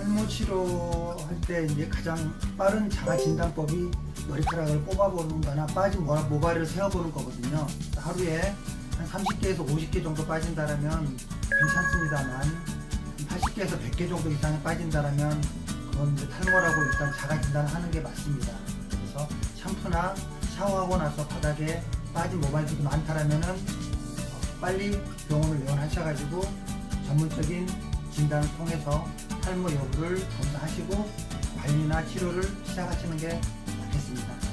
탈모 치료할 때 이제 가장 빠른 자가 진단법이 머리카락을 뽑아보는 거나 빠진 모- 모발을 세어보는 거거든요. 하루에 한 30개에서 50개 정도 빠진다라면 괜찮습니다만 80개에서 100개 정도 이상이 빠진다라면 그건 이제 탈모라고 일단 자가 진단을 하는 게 맞습니다. 그래서 샴푸나 샤워하고 나서 바닥에 빠진 모발들이 많다라면은 어, 빨리 병원을 내원하셔가지고 전문적인 진단을 통해서 탈모 여부를 검사하시고 관리나 치료를 시작하시는 게 좋겠습니다.